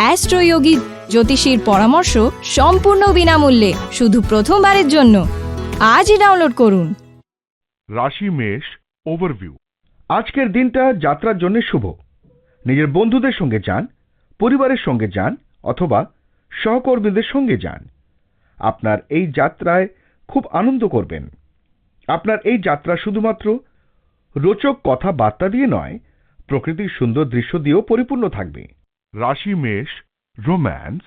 অ্যাস্ট্রোয়োগী জ্যোতিষীর পরামর্শ সম্পূর্ণ বিনামূল্যে, শুধু প্রথমবারের জন্য। আজই ডাউনলোড করুন। রাশি, মেষ ওভারভিউ আজকের দিনটা যাত্রার জন্য শুভ। নিজের বন্ধুদের সঙ্গে যান, পরিবারের সঙ্গে যান, অথবা সহকর্মীদের সঙ্গে যান। আপনার এই যাত্রায় খুব আনন্দ করবেন। আপনার এই যাত্রা শুধুমাত্র রোচক কথাবার্তা দিয়ে নয়, প্রকৃতির সুন্দর দৃশ্য দিয়েও পরিপূর্ণ থাকবে। রাশি, মেষ, রোম্যান্স,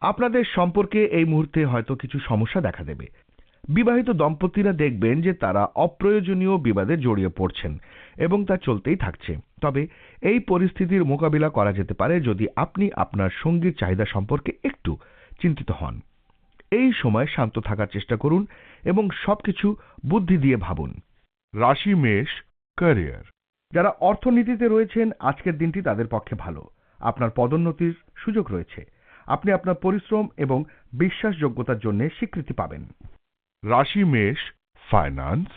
আপনাদের সম্পর্কে এই মুহূর্তে হয়তো কিছু সমস্যা দেখা দেবে। বিবাহিত দম্পতিরা দেখবেন যে তারা অপ্রয়োজনীয় বিবাদে জড়িয়ে পড়ছেন এবং তা চলতেই থাকছে। তবে এই পরিস্থিতির মোকাবিলা করা যেতে পারে যদি আপনি আপনার সঙ্গীর চাহিদা সম্পর্কে একটু চিন্তিত হন। এই সময় শান্ত থাকার চেষ্টা করুন এবং সবকিছু বুদ্ধি দিয়ে ভাবুন। রাশি, মেষ, ক্যারিয়ার। যারা অর্থনীতিতে রয়েছেন, আজকের দিনটি তাদের পক্ষে ভালো। আপনার পদোন্নতির সুযোগ রয়েছে। আপনি আপনার পরিশ্রম এবং বিশ্বাসযোগ্যতার জন্য স্বীকৃতি পাবেন। রাশি মেষ ফাইন্যান্স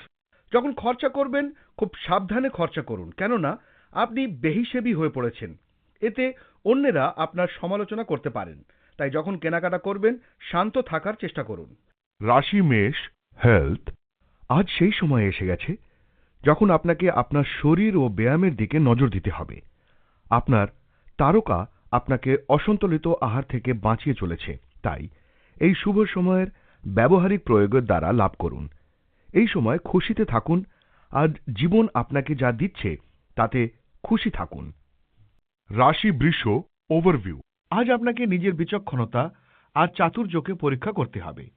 যখন খরচা করবেন খুব সাবধানে খরচা করুন। কেননা আপনি বেহিসেবি হয়ে পড়েছেন। এতে অন্যেরা আপনার সমালোচনা করতে পারেন। তাই যখন কেনাকাটা করবেন শান্ত থাকার চেষ্টা করুন। রাশি মেষ হেলথ আজ সেই সময় এসে গেছে যখন আপনাকে আপনার শরীর ও ব্যায়ামের দিকে নজর দিতে হবে। আপনার তারকা আপনাকে অসন্তুলিত আহার থেকে বাঁচিয়ে চলেছে। তাই এই শুভ সময়ের ব্যবহারিক প্রয়োগের দ্বারা লাভ করুন। এই সময় খুশিতে থাকুন আর জীবন আপনাকে যা দিচ্ছে তাতে খুশি থাকুন। রাশি বৃষ ওভারভিউ। আজ আপনাকে নিজের বিচক্ষণতা আর চাতুর্যকে পরীক্ষা করতে হবে।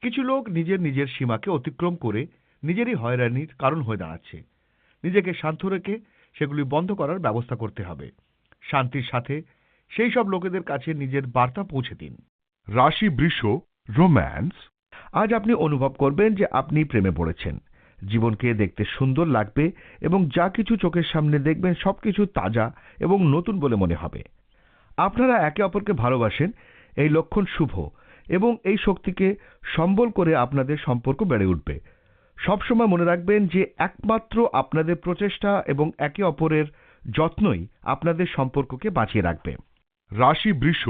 কিছু লোক নিজের নিজের সীমাকে অতিক্রম করে নিজেরই হয়রানির কারণ হয়ে দাঁড়াচ্ছে। নিজেকে শান্ত রেখে সেগুলি বন্ধ করার ব্যবস্থা করতে হবে। শান্তির সাথে সেই সব লোকেদের কাছে নিজের বার্তা পৌঁছে দিন। রাশি বৃষ, রোম্যান্স, আজ আপনি অনুভব করবেন যে আপনি প্রেমে পড়েছেন। জীবনকে দেখতে সুন্দর লাগবে এবং যা কিছু চোখের সামনে দেখবেন সবকিছু তাজা এবং নতুন বলে মনে হবে। আপনারা একে অপরকে ভালোবাসেন, এই লক্ষণ শুভ এবং এই শক্তিকে সম্বল করে আপনাদের সম্পর্ক বেড়ে উঠবে। সবসময় মনে রাখবেন যে একমাত্র আপনাদের প্রচেষ্টা এবং একে অপরের যত্নই আপনাদের সম্পর্ককে বাঁচিয়ে রাখবে। রাশি বৃষ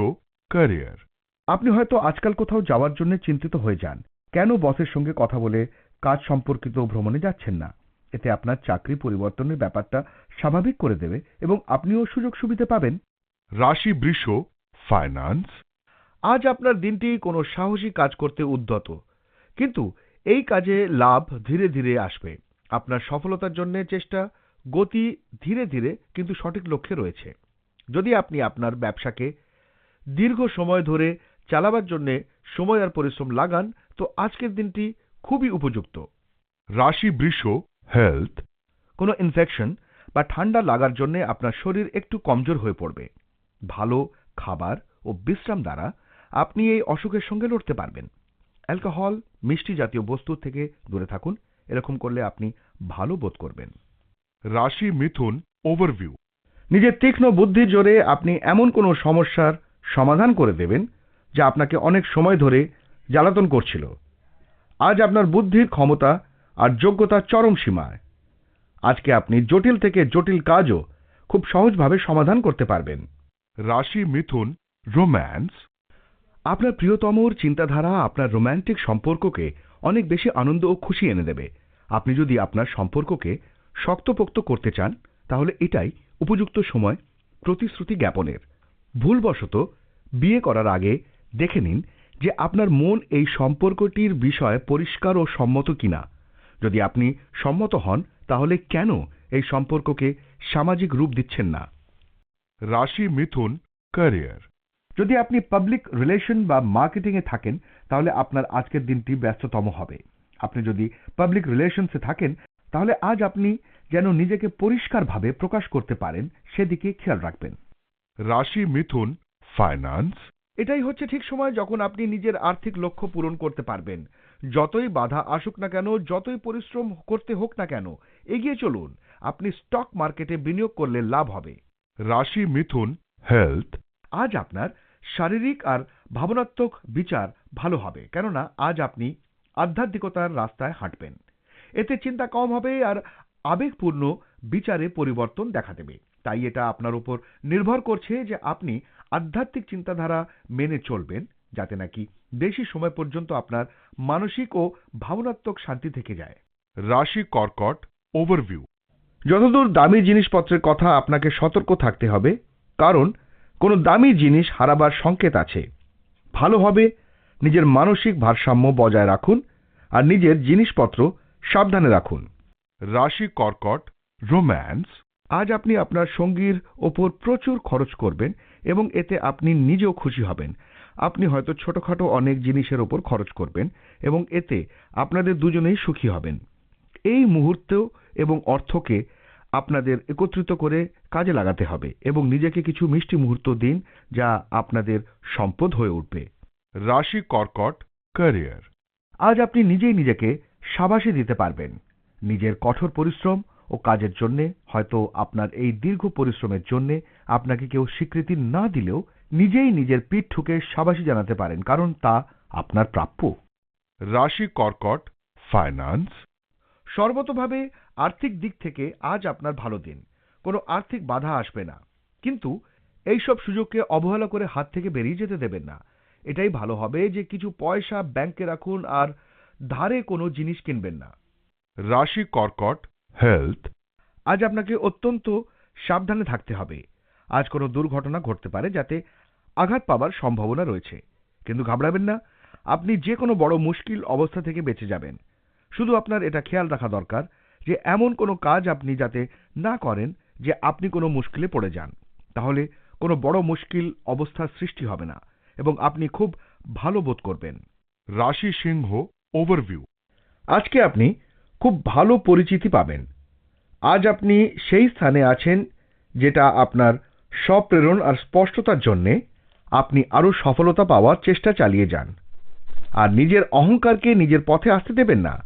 ক্যারিয়ার আপনি হয়তো আজকাল কোথাও যাওয়ার জন্য চিন্তিত হয়ে যান। কেন বসের সঙ্গে কথা বলে কাজ সম্পর্কিত ভ্রমণে যাচ্ছেন না? এতে আপনার চাকরি পরিবর্তনের ব্যাপারটা স্বাভাবিক করে দেবে এবং আপনিও সুযোগ সুবিধা পাবেন। রাশি বৃষ ফাইন্যান্স আজ আপনার দিনটি কোনো সাহসী কাজ করতে উদ্যত, কিন্তু এই কাজে লাভ ধীরে ধীরে আসবে। আপনার সফলতার জন্য চেষ্টা গতি ধীরে ধীরে কিন্তু সঠিক লক্ষ্যে রয়েছে। যদি আপনি আপনার ব্যবসাকে দীর্ঘ সময় ধরে চালাবার জন্য সময় আর পরিশ্রম লাগান তো আজকের দিনটি খুবই উপযুক্ত। রাশি বৃষ হেলথ কোনো ইনফেকশন বা ঠান্ডা লাগার জন্য আপনার শরীর একটু কমজোর হয়ে পড়বে। ভালো খাবার ও বিশ্রাম দ্বারা আপনি এই অসুখের সঙ্গে লড়তে পারবেন। অ্যালকোহল মিষ্টি জাতীয় বস্তু থেকে দূরে থাকুন। এরকম করলে আপনি ভালো বোধ করবেন। রাশি মিথুন ওভারভিউ নিজের তীক্ষ্ণ বুদ্ধির জোরে আপনি এমন কোনো সমস্যার সমাধান করে দেবেন যা আপনাকে অনেক সময় ধরে জ্বালাতন করছিল। আজ আপনার বুদ্ধির ক্ষমতা আর যোগ্যতা চরম সীমায়। আজকে আপনি জটিল থেকে জটিল কাজও খুব সহজভাবে সমাধান করতে পারবেন। রাশি মিথুন রোম্যান্স আপনার প্রিয়তমর চিন্তাধারা আপনার রোম্যান্টিক সম্পর্ককে অনেক বেশি আনন্দ ও খুশি এনে দেবে। আপনি যদি আপনার সম্পর্ককে শক্তপোক্ত করতে চান তাহলে এটাই উপযুক্ত সময় প্রতিশ্রুতি জ্ঞাপনের। ভুলবশত বিয়ে করার আগে দেখে নিন যে আপনার মন এই সম্পর্কটির বিষয়ে পরিষ্কার ও সম্মত কিনা। যদি আপনি সম্মত হন তাহলে কেন এই সম্পর্ককে সামাজিক রূপ দিচ্ছেন না? রাশি মিথুন ক্যারিয়ার। যদি আপনি পাবলিক রিলেশন বা মার্কেটিং এ থাকেন তাহলে আপনার আজকের দিনটি ব্যস্ততম হবে। আপনি যদি পাবলিক রিলেশনসে থাকেন তাহলে আজ আপনি যেন নিজেকে পরিষ্কারভাবে প্রকাশ করতে পারেন সেদিকে খেয়াল রাখবেন। রাশি মিথুন ফাইন্যান্স এটাই হচ্ছে ঠিক সময় যখন আপনি নিজের আর্থিক লক্ষ্য পূরণ করতে পারবেন। যতই বাধা আসুক না কেন যতই পরিশ্রম করতে হোক না কেন এগিয়ে চলুন। আপনি স্টক মার্কেটে বিনিয়োগ করলে লাভ হবে। রাশি মিথুন হেলথ আজ আপনার শারীরিক আর ভাবনাত্মক বিচার ভালো হবে। কেননা আজ আপনি আধ্যাত্মিকতার রাস্তায় হাঁটবেন। এতে চিন্তা কম হবে আর আবেগপূর্ণ বিচারে পরিবর্তন দেখা দেবে। তাই এটা আপনার উপর নির্ভর করছে যে আপনি আধ্যাত্মিক চিন্তাধারা মেনে চলবেন, যাতে নাকি বেশি সময় পর্যন্ত আপনার মানসিক ও ভাবনাত্মক শান্তি থেকে যায়। রাশি কর্কট ওভারভিউ যতদূর দামি জিনিসপত্রের কথা আপনাকে সতর্ক থাকতে হবে, কারণ কোনো দামি জিনিস হারাবার সংকেত আছে। ভালোভাবে নিজের মানসিক ভারসাম্য বজায় রাখুন আর নিজের জিনিসপত্র সাবধানে রাখুন। রাশি কর্কট, রোম্যান্স, আজ আপনি আপনার সঙ্গীর ওপর প্রচুর খরচ করবেন এবং এতে আপনি নিজেও খুশি হবেন। আপনি হয়তো ছোটখাটো অনেক জিনিসের ওপর খরচ করবেন এবং এতে আপনাদের দুজনেই সুখী হবেন। এই মুহূর্ত এবং অর্থকে আপনাদের একত্রিত করে কাজে লাগাতে হবে এবং নিজেকে কিছু মিষ্টি মুহূর্ত দিন যা আপনাদের সম্পদ হয়ে উঠবে। রাশি কর্কট, ক্যারিয়ার। আজ আপনি নিজেই নিজেকে সাবাসী দিতে পারবেন। নিজের কঠোর পরিশ্রম ও কাজের জন্যে, হয়তো আপনার এই দীর্ঘ পরিশ্রমের জন্যে আপনাকে কেউ স্বীকৃতি না দিলেও নিজেই নিজের পিঠ ঠুকে সাবাসী জানাতে পারেন, কারণ তা আপনার প্রাপ্য। রাশি কর্কট ফাইন্যান্স সর্বতভাবে আর্থিক দিক থেকে আজ আপনার ভালো দিন। কোনো আর্থিক বাধা আসবে না। কিন্তু এইসব সুযোগকে অবহেলা করে হাত থেকে বেরিয়ে যেতে দেবেন না। এটাই ভালো হবে যে কিছু পয়সা ব্যাংকে রাখুন আর ধারে কোনো জিনিস কিনবেন না। রাশি কর্কট, হেলথ, আজ আপনাকে অত্যন্ত সাবধানে থাকতে হবে। আজ কোনো দুর্ঘটনা ঘটতে পারে যাতে আঘাত পাবার সম্ভাবনা রয়েছে। কিন্তু ঘাবড়াবেন না, আপনি যে কোনো বড় মুশকিল অবস্থা থেকে বেঁচে যাবেন। শুধু আপনার এটা খেয়াল রাখা দরকার যে এমন কোনো কাজ আপনি যাতে না করেন যে আপনি কোনো মুশকিলে পড়ে যান। তাহলে কোনো বড় মুশকিল অবস্থার সৃষ্টি হবে না এবং আপনি খুব ভালো বোধ করবেন। রাশি সিংহ ওভারভিউ আজকে আপনি খুব ভালো পরিচিতি পাবেন। আজ আপনি সেই স্থানে আছেন যেটা আপনার স্বপ্রেরণ আর স্পষ্টতার জন্যে আপনি আরও সফলতা পাওয়ার চেষ্টা চালিয়ে যান। আর নিজের অহংকারকে নিজের পথে আসতে দেবেন না।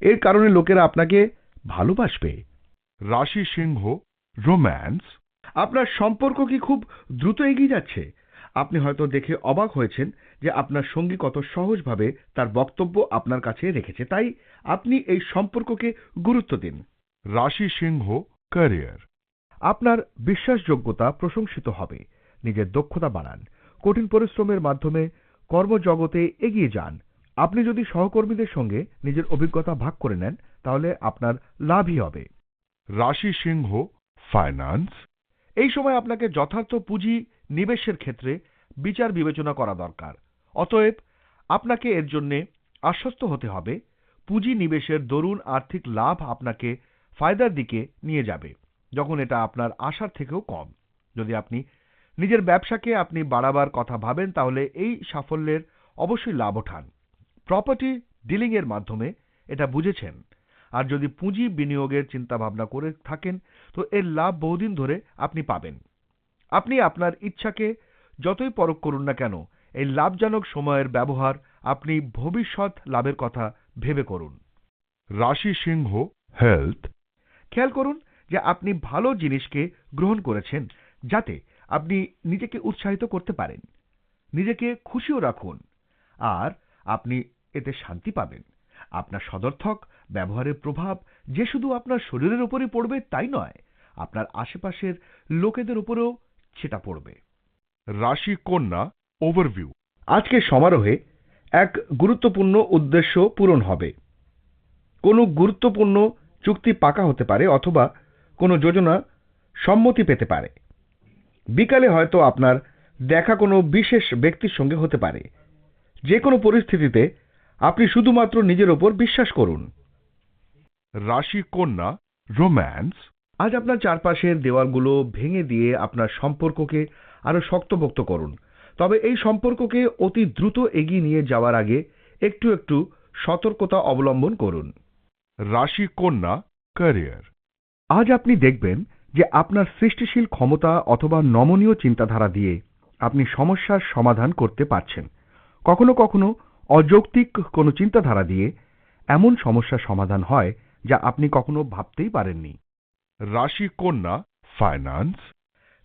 এর কারণে লোকেরা আপনাকে ভালোবাসবে। রাশি সিংহ, রোম্যান্স, আপনার সম্পর্ক কি খুব দ্রুত এগিয়ে যাচ্ছে? আপনি হয়তো দেখে অবাক হয়েছেন যে আপনার সঙ্গী কত সহজভাবে তার বক্তব্য আপনার কাছে রেখেছে। তাই আপনি এই সম্পর্ককে গুরুত্ব দিন। রাশি সিংহ ক্যারিয়ার আপনার বিশ্বাসযোগ্যতা প্রশংসিত হবে। নিজের দক্ষতা বাড়ান। কঠিন পরিশ্রমের মাধ্যমে কর্মজগতে এগিয়ে যান। আপনি যদি সহকর্মীদের সঙ্গে নিজের অভিজ্ঞতা ভাগ করে নেন তাহলে আপনার লাভই হবে। রাশি সিংহ ফাইন্যান্স এই সময় আপনাকে যথার্থ পুঁজি নিবেশের ক্ষেত্রে বিচার বিবেচনা করা দরকার। অতএব আপনাকে এর জন্য আশ্বস্ত হতে হবে, পুঁজি নিবেশের দরুন আর্থিক লাভ আপনাকে ফায়দার দিকে নিয়ে যাবে, যখন এটা আপনার আশার থেকেও কম। যদি আপনি নিজের ব্যবসাকে আপনি বাড়াবার কথা ভাবেন, তাহলে এই সাফল্যের অবশ্যই লাভ ওঠান। প্রপার্টি ডিলিংয়ের মাধ্যমে এটা বুঝেছেন। আর যদি পুঁজি বিনিয়োগের চিন্তাভাবনা করে থাকেন, তো এর লাভ বহুদিন ধরে আপনি পাবেন। আপনি আপনার ইচ্ছাকে যতই পরখ করুন না কেন এই লাভজনক সময়ের ব্যবহার আপনি ভবিষ্যৎ লাভের কথা ভেবে করুন। রাশি সিংহ হেলথ, খেয়াল করুন যে আপনি ভালো জিনিসকে গ্রহণ করেছেন যাতে আপনি নিজেকে উৎসাহিত করতে পারেন, নিজেকে খুশিও রাখুন, আর আপনি এতে শান্তি পাবেন। আপনার সদর্থক, ব্যবহারের প্রভাব যে শুধু আপনার শরীরের উপরই পড়বে তাই নয়, আপনার আশেপাশের লোকেদের উপরেও সেটা পড়বে। রাশি কন্যা ওভারভিউ আজকের সমারোহে এক গুরুত্বপূর্ণ উদ্দেশ্য পূরণ হবে। কোনো গুরুত্বপূর্ণ চুক্তি পাকা হতে পারে অথবা কোনো যোজনা সম্মতি পেতে পারে। বিকালে হয়তো আপনার দেখা কোনো বিশেষ ব্যক্তির সঙ্গে হতে পারে। যে কোনো পরিস্থিতিতে আপনি শুধুমাত্র নিজের ওপর বিশ্বাস করুন। রাশি, কন্যা, রোম্যান্স, আজ আপনার চারপাশের দেওয়ালগুলো ভেঙে দিয়ে আপনার সম্পর্ককে আরও শক্তপোক্ত করুন। তবে এই সম্পর্ককে অতি দ্রুত এগিয়ে নিয়ে যাওয়ার আগে একটু একটু সতর্কতা অবলম্বন করুন। রাশি কন্যা ক্যারিয়ার আজ আপনি দেখবেন যে আপনার সৃষ্টিশীল ক্ষমতা অথবা নমনীয় চিন্তাধারা দিয়ে আপনি সমস্যার সমাধান করতে পারছেন। কখনো কখনো অযৌক্তিক কোনো চিন্তাধারা দিয়ে এমন সমস্যার সমাধান হয় যা আপনি কখনো ভাবতেই পারেননি। রাশি কন্যা ফাইন্যান্স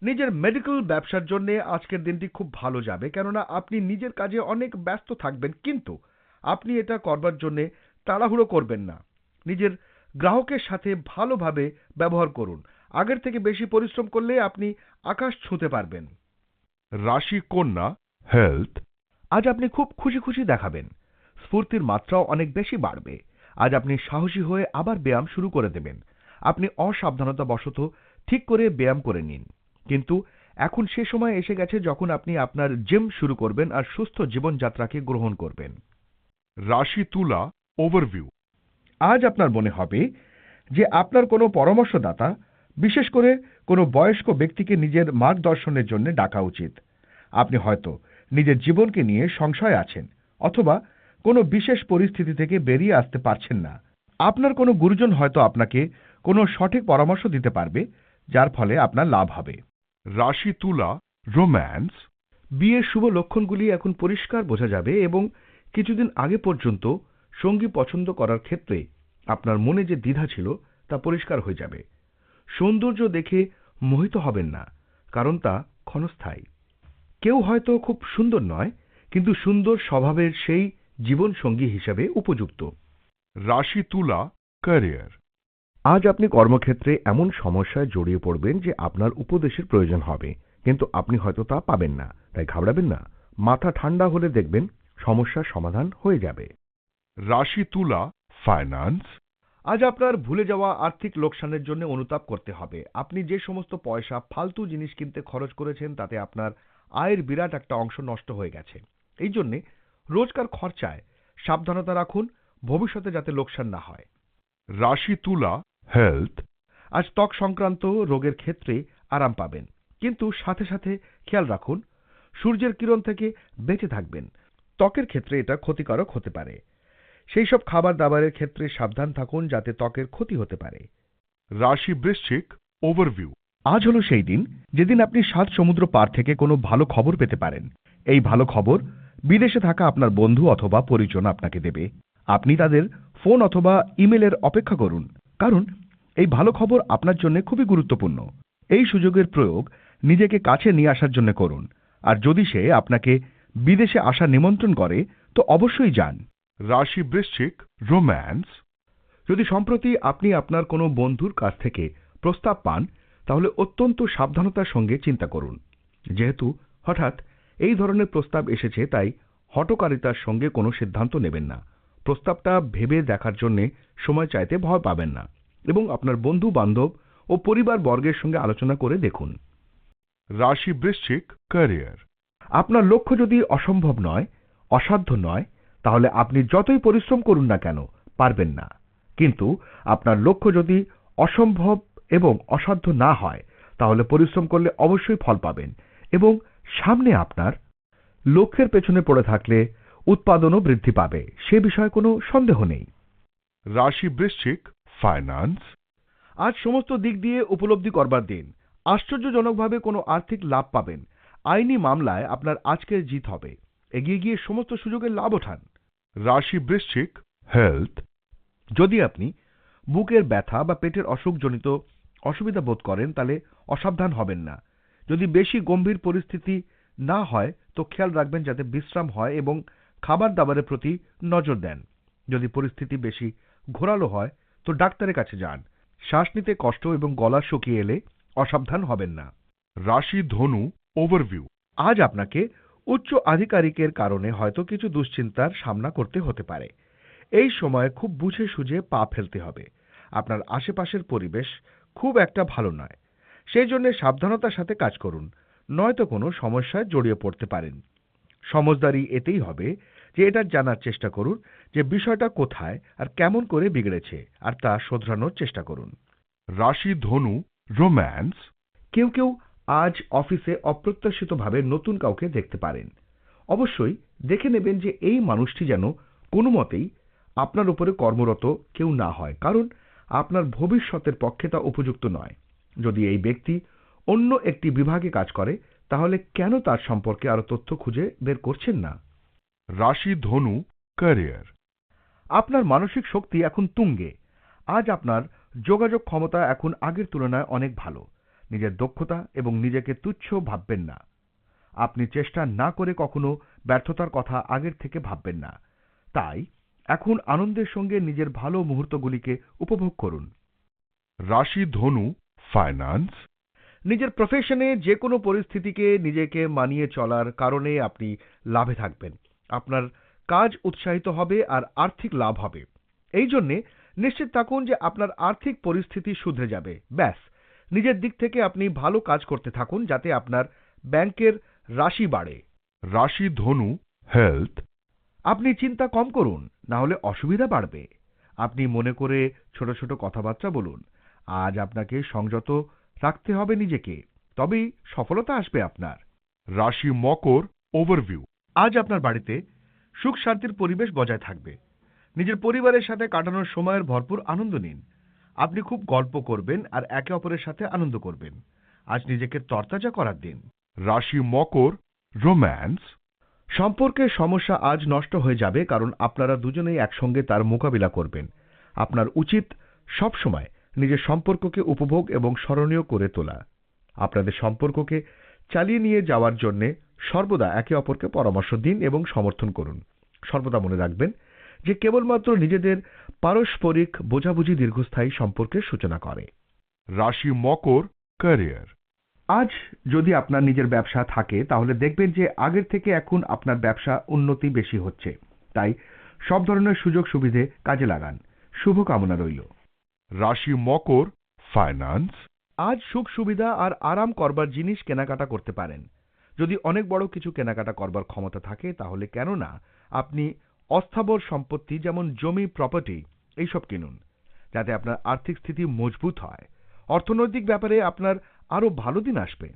নিজের মেডিকেল ব্যবসার জন্য আজকের দিনটি খুব ভালো যাবে। কেননা আপনি নিজের কাজে অনেক ব্যস্ত থাকবেন, কিন্তু আপনি এটা করবার জন্য তাড়াহুড়ো করবেন না। নিজের গ্রাহকের সাথে ভালোভাবে ব্যবহার করুন। আগের থেকে বেশি পরিশ্রম করলে আপনি আকাশ ছুঁতে পারবেন। রাশি কন্যা হেলথ আজ আপনি খুব খুশি খুশি দেখাবেন। স্ফূর্তির মাত্রাও অনেক বেশি বাড়বে। আজ আপনি সাহসী হয়ে আবার ব্যায়াম শুরু করে দেবেন। আপনি অসাবধানতা বশত ঠিক করে ব্যায়াম করে নিন। কিন্তু এখন সে সময় এসে গেছে যখন আপনি আপনার জিম শুরু করবেন আর সুস্থ জীবনযাত্রাকে গ্রহণ করবেন। রাশি তুলা ওভারভিউ আজ আপনার মনে হবে যে আপনার কোনো পরামর্শদাতা বিশেষ করে কোনো বয়স্ক ব্যক্তিকে নিজের মার্গদর্শনের জন্য ডাকা উচিত। আপনি হয়তো নিজের জীবনকে নিয়ে সংশয় আছেন অথবা কোনো বিশেষ পরিস্থিতি থেকে বেরিয়ে আসতে পারছেন না। আপনার কোনো গুরুজন হয়তো আপনাকে কোনো সঠিক পরামর্শ দিতে পারবে যার ফলে আপনার লাভ হবে। রাশি তুলা রোম্যান্স বিয়ের শুভ লক্ষণগুলি এখন পরিষ্কার বোঝা যাবে এবং কিছুদিন আগে পর্যন্ত সঙ্গী পছন্দ করার ক্ষেত্রে আপনার মনে যে দ্বিধা ছিল তা পরিষ্কার হয়ে যাবে। সৌন্দর্য দেখে মোহিত হবেন না, কারণ তা ক্ষণস্থায়ী। কেউ হয়তো খুব সুন্দর নয়, কিন্তু সুন্দর স্বভাবের সেই জীবন সঙ্গী হিসাবে উপযুক্ত। রাশি তুলা ক্যারিয়ার আজ আপনি কর্মক্ষেত্রে এমন সমস্যায় জড়িয়ে পড়বেন যে আপনার উপদেশের প্রয়োজন হবে কিন্তু আপনি হয়তো তা পাবেন না তাই ঘাবড়াবেন না। মাথা ঠান্ডা হলে দেখবেন সমস্যার সমাধান হয়ে যাবে। রাশি তুলা ফাইন্যান্স আজ আপনার ভুলে যাওয়া আর্থিক লোকসানের জন্য অনুতাপ করতে হবে। আপনি যে সমস্ত পয়সা ফালতু জিনিস কিনতে খরচ করেছেন তাতে আপনার আয়ের বিরাট একটা অংশ নষ্ট হয়ে গেছে। এই জন্যে রোজকার খরচায় সাবধানতা রাখুন ভবিষ্যতে যাতে লোকসান না হয়। রাশি তুলা হেলথ আজ ত্বক সংক্রান্ত রোগের ক্ষেত্রে আরাম পাবেন। কিন্তু সাথে সাথে খেয়াল রাখুন, সূর্যের কিরণ থেকে বেঁচে থাকবেন। ত্বকের ক্ষেত্রে এটা ক্ষতিকারক হতে পারে। সেই সব খাবার দাবারের ক্ষেত্রে সাবধান থাকুন যাতে ত্বকের ক্ষতি হতে পারে। রাশি বৃশ্চিক ওভারভিউ আজ হলো সেই দিন যেদিন আপনি সাত সমুদ্র পার থেকে কোনো ভালো খবর পেতে পারেন। এই ভালো খবর বিদেশে থাকা আপনার বন্ধু অথবা পরিজন আপনাকে দেবে। আপনি তাদের ফোন অথবা ইমেলের অপেক্ষা করুন। কারণ এই ভালো খবর আপনার জন্য খুবই গুরুত্বপূর্ণ। এই সুযোগের প্রয়োগ নিজেকে কাছে নিয়ে আসার জন্য করুন। আর যদি সে আপনাকে বিদেশে আসার নিমন্ত্রণ করে, তো অবশ্যই যান। রাশি বৃশ্চিক, রোম্যান্স। যদি সম্প্রতি আপনি আপনার কোনো বন্ধুর কাছ থেকে প্রস্তাব পান, তাহলে অত্যন্ত সাবধানতার সঙ্গে চিন্তা করুন। যেহেতু হঠাৎ এই ধরনের প্রস্তাব এসেছে, তাই হটকারিতার সঙ্গে কোনো সিদ্ধান্ত নেবেন না। প্রস্তাবটা ভেবে দেখার জন্য সময় চাইতে ভয় পাবেন না এবং আপনার বন্ধু বান্ধব ও পরিবার বর্গের সঙ্গে আলোচনা করে দেখুন। রাশি বৃশ্চিক ক্যারিয়ার। আপনার লক্ষ্য যদি অসম্ভব নয় অসাধ্য নয় তাহলে আপনি যতই পরিশ্রম করুন না কেন পারবেন না। কিন্তু আপনার লক্ষ্য যদি অসম্ভব এবং অসাধ্য না হয় তাহলে পরিশ্রম করলে অবশ্যই ফল পাবেন এবং সামনে আপনার লক্ষ্যের পেছনে পড়ে থাকলে উৎপাদনও বৃদ্ধি পাবে সে বিষয়ে কোনো সন্দেহ নেই। রাশি বৃশ্চিক ফাইন্যান্স আজ সমস্ত দিক দিয়ে উপলব্ধি করবার দিন। আশ্চর্যজনকভাবে কোনো আর্থিক লাভ পাবেন। আইনি মামলায় আপনার আজকের জিত হবে। এগিয়ে গিয়ে সমস্ত সুযোগের লাভ ওঠান। রাশি বৃশ্চিক হেলথ যদি আপনি বুকের ব্যথা বা পেটের অসুখজনিত অসুবিধা বোধ করেন তাহলে অসাবধান হবেন না। যদি বেশি গম্ভীর পরিস্থিতি না হয় তো খেয়াল রাখবেন যাতে বিশ্রাম হয় এবং খাবার দাবারের প্রতি নজর দেন। যদি পরিস্থিতি বেশি ঘোরালো হয়, তো ডাক্তারের কাছে যান। শ্বাস নিতে কষ্ট এবং গলা শুকিয়ে এলে অসাবধান হবেন না। রাশি ধনু ওভারভিউ আজ আপনাকে উচ্চ আধিকারিকের কারণে হয়তো কিছু দুশ্চিন্তার সামনা করতে হতে পারে। এই সময় খুব বুঝে সুঝে পা ফেলতে হবে। আপনার আশেপাশের পরিবেশ খুব একটা ভালো নয়। সেই জন্য সাবধানতার সাথে কাজ করুন। নয়তো কোনো সমস্যায় জড়িয়ে পড়তে পারেন। সমজদারি এতেই হবে যে এটা জানার চেষ্টা করুন যে বিষয়টা কোথায় আর কেমন করে বিগড়েছে আর তা শোধরানোর চেষ্টা করুন। রাশি ধনু রোম্যান্স। কেউ কেউ আজ অফিসে অপ্রত্যাশিতভাবে নতুন কাউকে দেখতে পারেন। অবশ্যই দেখে নেবেন যে এই মানুষটি যেন কোনো মতেই আপনার উপরে কর্মরত কেউ না হয় কারণ আপনার ভবিষ্যতের পক্ষে তা উপযুক্ত নয়। যদি এই ব্যক্তি অন্য একটি বিভাগে কাজ করে তাহলে কেন তার সম্পর্কে আরও তথ্য খুঁজে বের করছেন না? রাশি ধনু ক্যারিয়ার আপনার মানসিক শক্তি এখন তুঙ্গে। আজ আপনার যোগাযোগ ক্ষমতা এখন আগের তুলনায় অনেক ভালো। নিজের দক্ষতা এবং নিজেকে তুচ্ছ ভাববেন না। আপনি চেষ্টা না করে কখনো ব্যর্থতার কথা আগের থেকে ভাববেন না। তাই এখন আনন্দের সঙ্গে নিজের ভালো মুহূর্তগুলিকে উপভোগ করুন। রাশি ধনু ফাইন্যান্স নিজের প্রফেশনে যে কোনো পরিস্থিতিকে নিজেকে মানিয়ে চলার কারণে আপনি লাভে থাকবেন। আপনার কাজ উৎসাহিত হবে আর আর্থিক লাভ হবে। এই জন্যে নিশ্চিত থাকুন যে আপনার আর্থিক পরিস্থিতি শুধরে যাবে। ব্যাস। নিজের দিক থেকে আপনি ভালো কাজ করতে থাকুন যাতে আপনার ব্যাংকের রাশি বাড়ে। রাশি ধনু হেলথ। আপনি চিন্তা কম করুন না হলে অসুবিধা বাড়বে। আপনি মনে করে ছোট ছোট কথাবার্তা বলুন। আজ আপনাকে সংযত রাখতে হবে নিজেকে তবেই সফলতা আসবে আপনার। রাশি মকর ওভারভিউ আজ আপনার বাড়িতে সুখ শান্তির পরিবেশ বজায় থাকবে। নিজের পরিবারের সাথে কাটানোর সময়ের ভরপুর আনন্দ নিন। আপনি খুব গল্প করবেন আর একে অপরের সাথে আনন্দ করবেন। আজ নিজেকে তরতাজা করার দিন। রাশি মকর রোম্যান্স। সম্পর্কের সমস্যা আজ নষ্ট হয়ে যাবে কারণ আপনারা দুজনেই একসঙ্গে তার মোকাবিলা করবেন। আপনার উচিত সবসময় নিজের সম্পর্ককে উপভোগ এবং স্মরণীয় করে তোলা। আপনাদের সম্পর্ককে চালিয়ে নিয়ে যাওয়ার জন্যে সর্বদা একে অপরকে পরামর্শ দিন এবং সমর্থন করুন। সর্বদা মনে রাখবেন যে কেবলমাত্র নিজেদের পারস্পরিক বোঝাবুঝি দীর্ঘস্থায়ী সম্পর্কের সূচনা করে। রাশি মকর ক্যারিয়ার আজ যদি আপনার নিজের ব্যবসা থাকে তাহলে দেখবেন যে আগের থেকে এখন আপনার ব্যবসা উন্নতি বেশি হচ্ছে। তাই সব ধরনের সুযোগ সুবিধে কাজে লাগান। শুভ কামনা রইল। রাশি মকর ফাইন্যান্স আজ সুখ সুবিধা আর আরাম করবার জিনিস কেনাকাটা করতে পারেন। যদি অনেক বড় কিছু কেনাকাটা করবার ক্ষমতা থাকে, তাহলে কেন না আপনি অস্থাবর সম্পত্তি যেমন জমি প্রপার্টি এইসব কিনুন, যাতে আপনার আর্থিক স্থিতি মজবুত হয়। অর্থনৈতিক ব্যাপারে আপনার আরও ভালো দিন আসবে।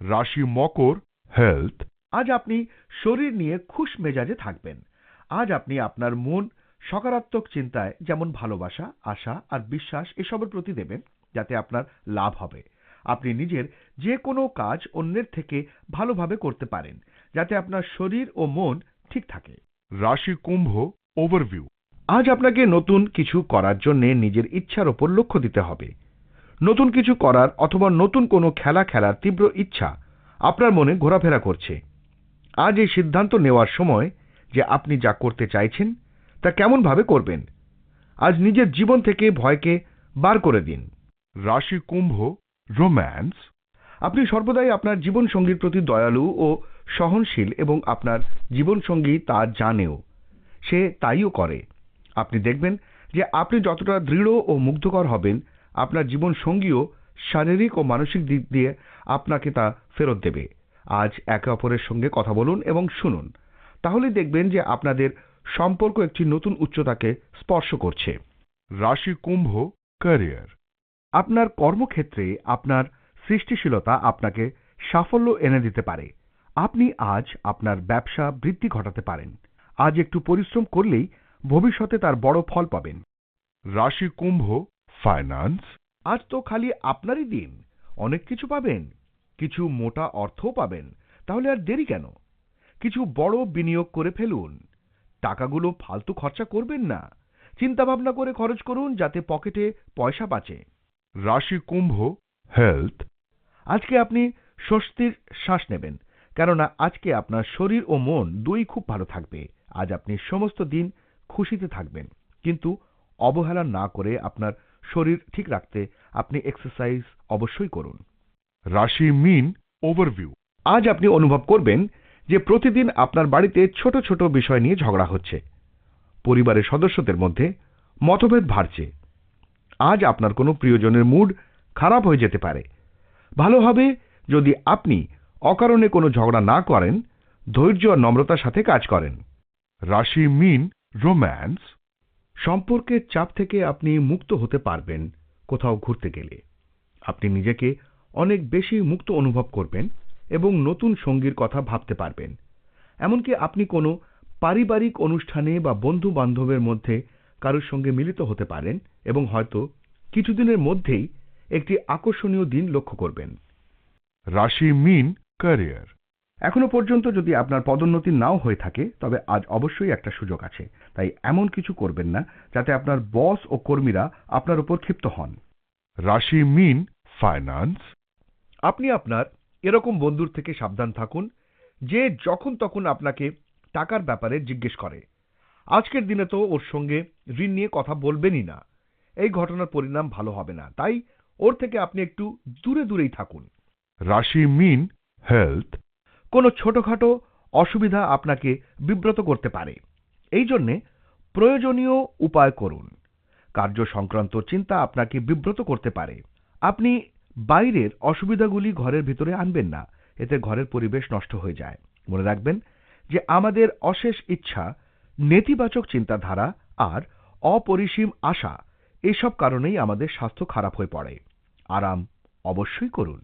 রাশি মকর হেলথ আজ আপনি শরীর নিয়ে খুশ মেজাজে থাকবেন। আজ আপনি আপনার মন সকারাত্মক চিন্তায় যেমন ভালোবাসা, আশা আর বিশ্বাস এসবের প্রতি দেবেন, যাতে আপনার লাভ হবে। আপনি নিজের যে কোনো কাজ অন্যের থেকে ভালোভাবে করতে পারেন যাতে আপনার শরীর ও মন ঠিক থাকে। রাশি কুম্ভ ওভারভিউ আজ আপনাকে নতুন কিছু করার জন্য নিজের ইচ্ছার ওপর লক্ষ্য দিতে হবে। নতুন কিছু করার অথবা নতুন কোনো খেলা খেলার তীব্র ইচ্ছা আপনার মনে ঘোরাফেরা করছে। আজ এই সিদ্ধান্ত নেওয়ার সময় যে আপনি যা করতে চাইছেন তা কেমনভাবে করবেন আজ নিজের জীবন থেকে ভয়কে বার করে দিন। রাশি কুম্ভ রোম্যান্স আপনি সর্বদাই আপনার জীবনসঙ্গীর প্রতি দয়ালু ও সহনশীল এবং আপনার জীবনসঙ্গী তা জানেও। সে তাইও করে। আপনি দেখবেন যে আপনি যতটা দৃঢ় ও মুগ্ধকর হবেন, আপনার জীবনসঙ্গীও শারীরিক ও মানসিক দিক দিয়ে আপনাকে তা ফেরত দেবে। আজ একে অপরের সঙ্গে কথা বলুন এবং শুনুন। তাহলে দেখবেন যে আপনাদের সম্পর্ক একটি নতুন উচ্চতাকে স্পর্শ করছে। রাশি কুম্ভ ক্যারিয়ার আপনার কর্মক্ষেত্রে আপনার সৃষ্টিশীলতা আপনাকে সাফল্য এনে দিতে পারে। আপনি আজ আপনার ব্যবসা বৃদ্ধি ঘটাতে পারেন। আজ একটু পরিশ্রম করলেই ভবিষ্যতে তার বড় ফল পাবেন। রাশি কুম্ভ ফাইন্যান্স আজ তো খালি আপনারই দিন। অনেক কিছু পাবেন। কিছু মোটা অর্থও পাবেন। তাহলে আর দেরি কেন? কিছু বড় বিনিয়োগ করে ফেলুন। টাকাগুলো ফালতু খরচা করবেন না। চিন্তাভাবনা করে খরচ করুন যাতে পকেটে পয়সা বাঁচে। রাশি কুম্ভ হেলথ আজকে আপনি স্বস্তির শ্বাস নেবেন, কেননা আজকে আপনার শরীর ও মন দুই খুব ভালো থাকবে। আজ আপনি সমস্ত দিন খুশিতে থাকবেন। কিন্তু অবহেলা না করে আপনার শরীর ঠিক রাখতে আপনি এক্সারসাইজ অবশ্যই করুন। রাশি মিন ওভারভিউ আজ আপনি অনুভব করবেন যে প্রতিদিন আপনার বাড়িতে ছোট ছোট বিষয় নিয়ে ঝগড়া হচ্ছে। পরিবারের সদস্যদের মধ্যে মতভেদ বাড়ছে। আজ আপনার কোনো প্রিয়জনের মুড খারাপ হয়ে যেতে পারে। ভালো হবে যদি আপনি অকারণে কোনো ঝগড়া না করেন, ধৈর্য আর নম্রতার সাথে কাজ করেন। রাশি মিন, রোম্যান্স। সম্পর্কের চাপ থেকে আপনি মুক্ত হতে পারবেন কোথাও ঘুরতে গেলে। আপনি নিজেকে অনেক বেশি মুক্ত অনুভব করবেন এবং নতুন সঙ্গীর কথা ভাবতে পারবেন। এমনকি আপনি কোনো পারিবারিক অনুষ্ঠানে বা বন্ধু বান্ধবের মধ্যে কারোর সঙ্গে মিলিত হতে পারেন এবং হয়তো কিছুদিনের মধ্যেই একটি আকর্ষণীয় দিন লক্ষ্য করবেন। রাশি মিন ক্যারিয়ার এখনও পর্যন্ত যদি আপনার পদোন্নতি নাও হয়ে থাকে তবে আজ অবশ্যই একটা সুযোগ আছে। তাই এমন কিছু করবেন না যাতে আপনার বস ও কর্মীরা আপনার উপর ক্ষিপ্ত হন। রাশি মিন ফাইন্যান্স আপনি আপনার এরকম বন্ধুর থেকে সাবধান থাকুন যে যখন তখন আপনাকে টাকার ব্যাপারে জিজ্ঞেস করে। আজকের দিনে তো ওর সঙ্গে ঋণ নিয়ে কথা বলবেনই না। এই ঘটনার পরিণাম ভালো হবে না। তাই ওর থেকে আপনি একটু দূরে দূরেই থাকুন। রাশি মিন হেলথ। কোনো ছোটখাটো অসুবিধা আপনাকে বিব্রত করতে পারে। এই জন্যে প্রয়োজনীয় উপায় করুন। কার্য সংক্রান্ত চিন্তা আপনাকে বিব্রত করতে পারে। আপনি বাইরের অসুবিধাগুলি ঘরের ভিতরে আনবেন না। এতে ঘরের পরিবেশ নষ্ট হয়ে যায়। মনে রাখবেন যে আমাদের অশেষ ইচ্ছা নেতিবাচক চিন্তাধারা আর অপরিসীম আশা, এসব কারণেই আমাদের স্বাস্থ্য খারাপ হয়ে পড়ে। আরাম অবশ্যই করুন।